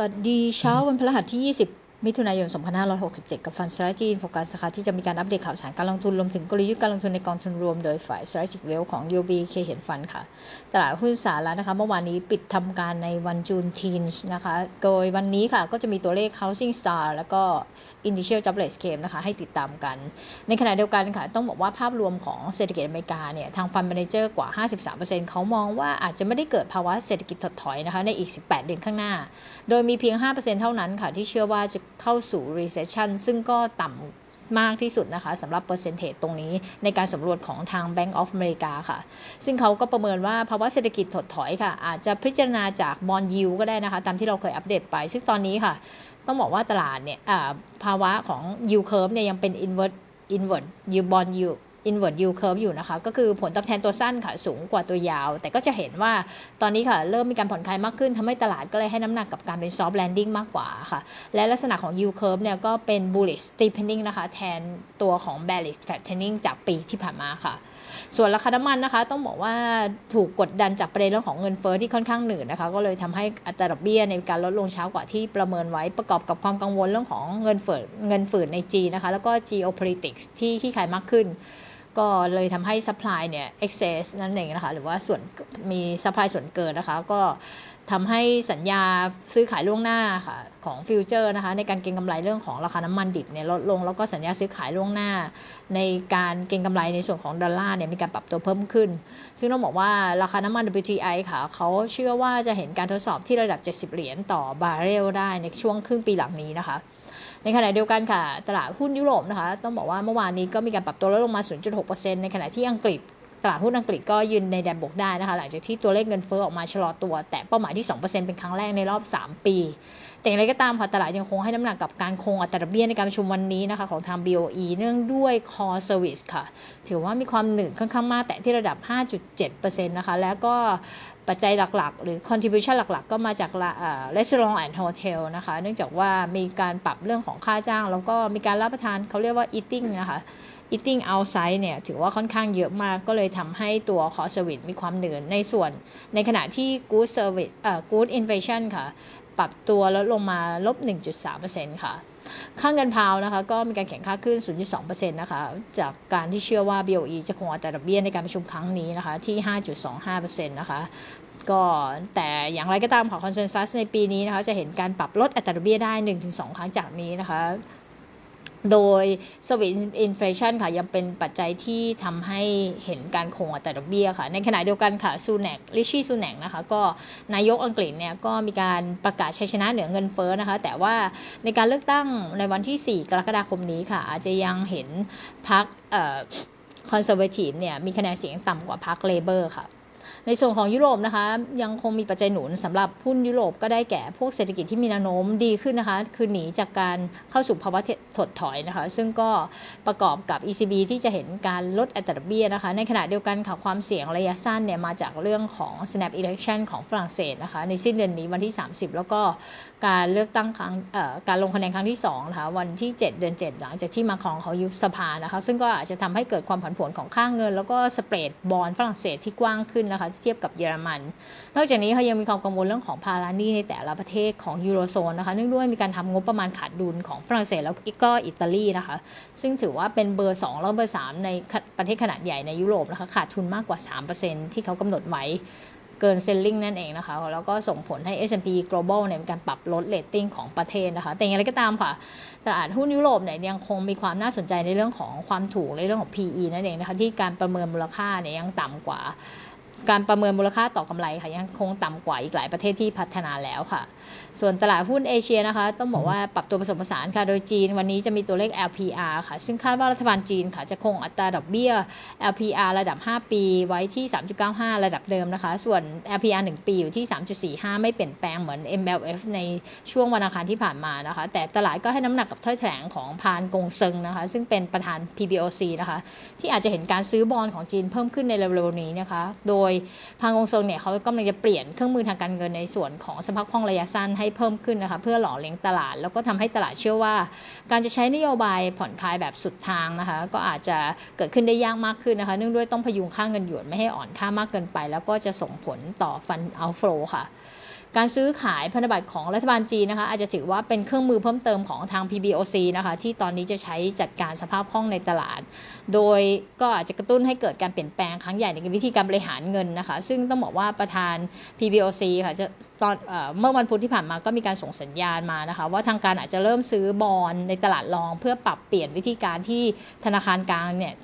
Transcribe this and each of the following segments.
วัสดีเช้าวันพฤหัสที่ 20 มิถุนายน 2567 กับฟัน strategy in focus นะคะที่จะมีการอัปเดตข่าวสารการลงทุนรวมถึงกลยุทธ์การลงทุนในกองทุนรวมโดยฝ่าย strategic wealth ของ UB เคเห็นฟันค่ะ ตลาดหุ้นสหรัฐนะคะ เมื่อวานนี้ปิดทำการในวันจูนทีนนะคะ โดยวันนี้ค่ะก็จะมีตัวเลข housing star แล้วก็ initial jobless claim นะคะ ให้ติดตามกัน ในขณะเดียวกันค่ะ ต้องบอกว่าภาพรวมของเศรษฐกิจอเมริกาเนี่ยทางฟัน manager กว่า 53%เขามองว่าอาจจะไม่ได้เกิดภาวะเศรษฐกิจถดถอยนะคะในอีก 18 เดือนข้างหน้า โดยมีเพียง 5%เท่านั้นค่ะที่เชื่อว่าจะ เข้าสู่ recession ซึ่งก็ต่ำมากที่สุดนะคะสำหรับเปอร์เซนเทจตรงนี้ในการสำรวจของทาง Bank of America ค่ะ ซึ่งเขาก็ประเมินว่าภาวะเศรษฐกิจถดถอยค่ะ อาจจะพิจารณาจากบอลยูก็ได้นะคะ ตามที่เราเคยอัปเดตไป ซึ่งตอนนี้ค่ะ ต้องบอกว่าตลาดเนี่ยภาวะของยูเคิร์ฟเนี่ยยังเป็น invert invert yield bond yield invert yield curve อยู่นะคะ ก็คือผลตอบแทนตัวสั้นค่ะสูงกว่าตัวยาว แต่ก็จะเห็นว่าตอนนี้ค่ะเริ่มมีการผ่อนคลายมากขึ้นทำให้ตลาดก็เลยให้น้ำหนักกับการเป็น soft landing มากกว่าค่ะ และลักษณะของ yield curve เนี่ยก็เป็น bullish steepening นะคะ แทนตัวของ bearish flattening จากปีที่ผ่านมาค่ะส่วนราคาน้ำมันนะคะ ต้องบอกว่าถูกกดดันจากประเด็นเรื่องของเงินเฟอ้อที่ค่อนข้างหนืดนะคะ ก็เลยทำให้อัตราดอกเบี้ยในการลดลงเช้ากว่าที่ประเมินไว้ประกอบกับความกังวลเรื่องของเงินเฟ้อเงินฝืนในจีนนะคะ แล้วก็ geopolitics ที่ขี้ขายมากขึ้น ก็เลยทำให้ supply เนี่ย excess นั่นเองนะคะ หรือว่าส่วนมี supply ส่วนเกินนะคะ ก็ทำให้สัญญาซื้อขายล่วงหน้าค่ะของฟิวเจอร์นะคะในการเก็งกำไรเรื่องของราคาน้ำมันดิบเนี่ยลดลง แล้วก็สัญญาซื้อขายล่วงหน้า ในการเก็งกำไรในส่วนของดอลลาร์เนี่ยมีการปรับตัวเพิ่มขึ้น ซึ่งต้องบอกว่าราคาน้ำมัน WTI ค่ะเขาเชื่อว่าจะเห็นการทดสอบที่ระดับ 70 เหรียญต่อบาร์เรลได้ในช่วงครึ่งปีหลังนี้นะคะ ในขณะเดียวกันค่ะ ตลาดหุ้นยุโรปนะคะ ต้องบอกว่าเมื่อวานนี้ก็มีการปรับตัวลดลงมา 0.6%ในขณะที่อังกฤษ ตลาดหุ้นอังกฤษก็ยืนในแดนบวกได้นะคะ หลังจากที่ตัวเลขเงินเฟ้อออกมาชะลอตัว แต่เป้าหมายที่ 2%เป็นครั้งแรกในรอบ 3 ปี แต่อย่างไรก็ตามค่ะตลาดยังคงให้น้ำหนักกับการคงอัตราดอกเบี้ยในการประชุมวันนี้นะคะของทาง BOE เนื่องด้วย core service ค่ะ ถือว่ามีความหนืดค่อนข้างมากแต่ที่ระดับ 5.7%นะคะ แล้วก็ปัจจัยหลักๆ หรือ contribution หลักๆ ก็มาจาก restaurant and hotel นะคะ เนื่องจากว่ามีการปรับเรื่องของค่าจ้าง แล้วก็มีการรับประทานเขาเรียกว่า eating นะคะ eating outside เนี่ยถือว่าค่อนข้างเยอะมากก็เลยทำให้ตัว cost service มีความเหนืดในส่วน ในขณะที่ good service เอ่อ good inflation ค่ะ ปรับตัวลดลงมาลบ 1.3%ค่ะ ค่าเงินพาวนะคะ ก็มีการแข่งค่าขึ้น 0.2%นะคะ จากการที่เชื่อว่า BOE จะคงอัตราดอกเบี้ยในการประชุมครั้งนี้นะคะ ที่ 5.25%นะคะก็แต่อย่างไรก็ตามค่ะคอนเซนแซสในปีนี้นะคะ จะเห็นการปรับลดอัตราดอกเบี้ยได้ 1-2 ครั้งจากนี้นะคะ โดยสวิตอินฟลชันค่ะยังเป็นปัจจัยที่ทำให้เห็นการคงอัตราดอกเบี้ยค่ะ ในขณะเดียวกันค่ะซูแนกริชี่ซูแนกนะคะก็นายกอังกฤษเนี่ยก็มีการประกาศชัยชนะเหนือเงินเฟ้อนะคะ แต่ว่าในการเลือกตั้งในวันที่ 4 กรกฎาคมนี้ค่ะ อาจจะยังเห็นพรรคคอนเซอร์เวทีฟเนี่ยมีคะแนนเสียงต่ำกว่าพรรคเลเบอร์ค่ะ ในส่วนของยุโรปนะคะยังคงมีปัจจัยหนุนสำหรับหุ้นยุโรปก็ได้แก่พวกเศรษฐกิจที่มีแนวโน้มดีขึ้นนะคะ คือหนีจากการเข้าสู่ภาวะถดถอยนะคะ ซึ่งก็ประกอบกับ ECB ที่จะเห็นการลดอัตราดอกเบี้ยนะคะ ในขณะเดียวกันค่ะความเสี่ยงระยะสั้นเนี่ยมาจากเรื่องของ snap election ของฝรั่งเศสนะคะ ในสิ้นเดือนนี้วันที่ 30 แล้วก็การเลือกตั้งครั้งการลงคะแนนครั้งที่2นะคะวันที่ 7 เดือน 7 หลังจากที่มาครองเขายุบสภานะคะ ซึ่งก็อาจจะทำให้เกิดความผันผวนของค่าเงิน แล้วก็สเปรดบอลฝรั่งเศสที่กว้างขึ้นนะคะเทียบกับเยอรมัน นอกจากนี้เขายังมีความกังวลเรื่องของภาระหนี้ในแต่ละประเทศของยูโรโซนนะคะเนื่องด้วยมีการทำงบประมาณขาดดุลของฝรั่งเศสแล้วก็อิตาลีนะคะ ซึ่งถือว่าเป็นเบอร์ 2 แล้วเบอร์ 3 ในประเทศขนาดใหญ่ในยุโรปนะคะขาดทุนมากกว่า 3%ที่เขากำหนดไว้เกินเซลลิงนั่นเองนะคะ แล้วก็ส่งผลให้ S&P Global เนี่ยมีการปรับลดเลตติ้งของประเทศนะคะ แต่อย่างไรก็ตามค่ะ ตลาดหุ้นยุโรปเนี่ยยังคงมีความน่าสนใจในเรื่องของความถูกในเรื่องของ PE นั่นเองนะคะ ที่การประเมินมูลค่าเนี่ยยังต่ำกว่า การประเมินมูลค่าต่อกำไรค่ะยังคงต่ำกว่าอีกหลายประเทศที่พัฒนาแล้วค่ะ ส่วนตลาดหุ้นเอเชียนะคะ ต้องบอกว่าปรับตัวผสมผสานค่ะ โดยจีนวันนี้จะมีตัวเลข LPR ค่ะ ซึ่งคาดว่ารัฐบาลจีนค่ะจะคงอัตราดอกเบี้ย LPR ระดับ 5 ปีไว้ที่ 3.95 ระดับเดิมนะคะ ส่วน LPR 1 ปีอยู่ที่ 3.45 ไม่เปลี่ยนแปลงเหมือน MLF ในช่วงวันอังคารที่ผ่านมานะคะ แต่ตลาดก็ให้น้ำหนักกับถ้อยแถลงของพานกงเซิงนะคะ ซึ่งเป็นประธาน PBOC นะคะ ที่อาจจะเห็นการซื้อบอลของจีนเพิ่มขึ้นในเร็วๆนี้นะคะ โดยพางกงเซิงเนี่ยเขากำลังจะเปลี่ยนเครื่องมือทางการเงินในส่วนของสภาพคล่องระยะสั้นให้เพิ่มขึ้นนะคะเพื่อหล่อเลี้ยงตลาด แล้วก็ทำให้ตลาดเชื่อว่า การจะใช้นโยบายผ่อนคลายแบบสุดทางนะคะก็อาจจะเกิดขึ้นได้ยากมากขึ้นนะคะเนื่องด้วยต้องพยุงค่าเงินหยวนไม่ให้อ่อนค่ามากเกินไป แล้วก็จะส่งผลต่อฟันเอาโฟลค่ะ การซื้อขายพันธบัตรของรัฐบาลจีนนะคะอาจจะถือว่าเป็นเครื่องมือเพิ่มเติมของทาง PBOC นะคะที่ตอนนี้จะใช้จัดการสภาพคล่องในตลาด โดยก็อาจจะกระตุ้นให้เกิดการเปลี่ยนแปลงครั้งใหญ่ในวิธีการบริหารเงินนะคะ ซึ่งต้องบอกว่าประธาน PBOC ค่ะจะตอนเมื่อวันพุธที่ผ่านมาก็มีการส่งสัญญาณมานะคะว่าทางการอาจจะเริ่มซื้อบอลในตลาดรองเพื่อปรับเปลี่ยนวิธีการที่ธนาคารกลางเนี่ย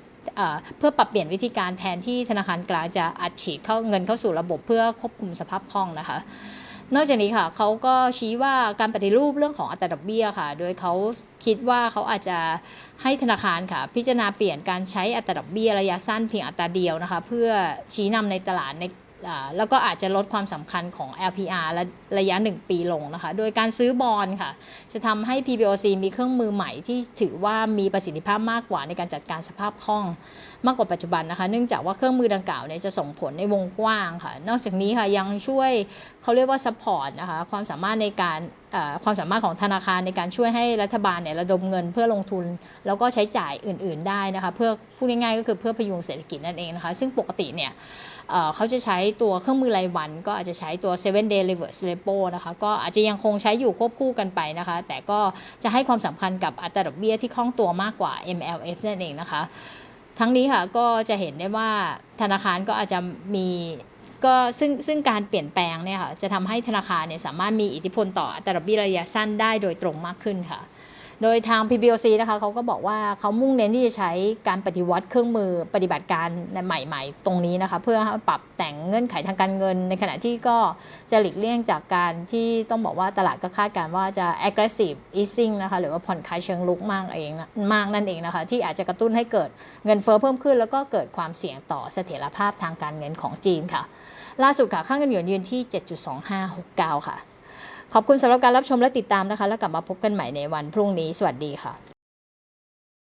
เพื่อปรับเปลี่ยนวิธีการแทนที่ธนาคารกลางจะอัดฉีดเข้าเงินเข้าสู่ระบบเพื่อควบคุมสภาพคล่องนะคะ นอกจากนี้ค่ะเขาก็ชี้ว่าการปฏิรูปเรื่องของอัตราดอกเบี้ยค่ะ โดยเขาคิดว่าเขาอาจจะให้ธนาคารค่ะ พิจารณาเปลี่ยนการใช้อัตราดอกเบี้ยระยะสั้นเพียงอัตราเดียวนะคะ เพื่อชี้นำในตลาดใน แล้วก็อาจจะลดความสำคัญของ LPR ระระยะ 1 ปีลงนะคะ โดยการซื้อบอลค่ะ จะทำให้ PBOC มีเครื่องมือใหม่ที่ถือว่ามีประสิทธิภาพมากกว่าในการจัดการสภาพคล่องมากกว่าปัจจุบันนะคะ เนื่องจากว่าเครื่องมือดังกล่าวเนี่ยจะส่งผลในวงกว้างค่ะ นอกจากนี้ค่ะยังช่วยเขาเรียกว่าซัพพอร์ตนะคะ ความสามารถในการ ความสามารถของธนาคารในการช่วยให้รัฐบาลเนี่ยระดมเงินเพื่อลงทุน แล้วก็ใช้จ่ายอื่น ๆได้นะคะเพื่อพูดง่ายๆก็คือเพื่อพยุงเศรษฐกิจนั่นเองนะคะซึ่งปกติเนี่ยเขาจะใช้ตัวเครื่องมือรายวัน ก็อาจจะใช้ตัว 7 day reverse repo นะคะก็อาจจะยังคงใช้อยู่ควบคู่กันไปนะคะ แต่ก็จะให้ความสำคัญกับอัตราดอกเบี้ยที่คล่องตัวมากกว่า MLF นั่นเองนะคะ ทั้งนี้ค่ะก็จะเห็นได้ว่าธนาคารก็อาจจะมี ก็ซึ่งซึ่งการเปลี่ยนแปลงเนี่ยค่ะจะทำให้ธนาคารเนี่ยสามารถมีอิทธิพลต่ออัตราดอกเบี้ยระยะสั้นได้โดยตรงมากขึ้นค่ะ โดยทาง PBOC นะคะเขาก็บอกว่าเขามุ่งเน้นที่จะใช้การปฏิวัติเครื่องมือปฏิบัติการใหม่ ๆ ตรงนี้นะคะ เพื่อปรับแต่งเงื่อนไขทางการเงิน ในขณะที่ก็จะหลีกเลี่ยงจากการที่ต้องบอกว่าตลาดก็คาดการว่าจะ aggressive easing นะคะหรือว่าผ่อนคลายเชิงลุกมากเองมากนั่นเองนะคะ ที่อาจจะกระตุ้นให้เกิดเงินเฟ้อเพิ่มขึ้น แล้วก็เกิดความเสี่ยงต่อเสถียรภาพทางการเงินของจีนค่ะ ล่าสุดค่ะค่าเงินหยวนยืนที่ 7.2569 ค่ะ ขอบคุณสำหรับการรับชมและติดตามนะคะ แล้วกลับมาพบกันใหม่ในวันพรุ่งนี้ สวัสดีค่ะ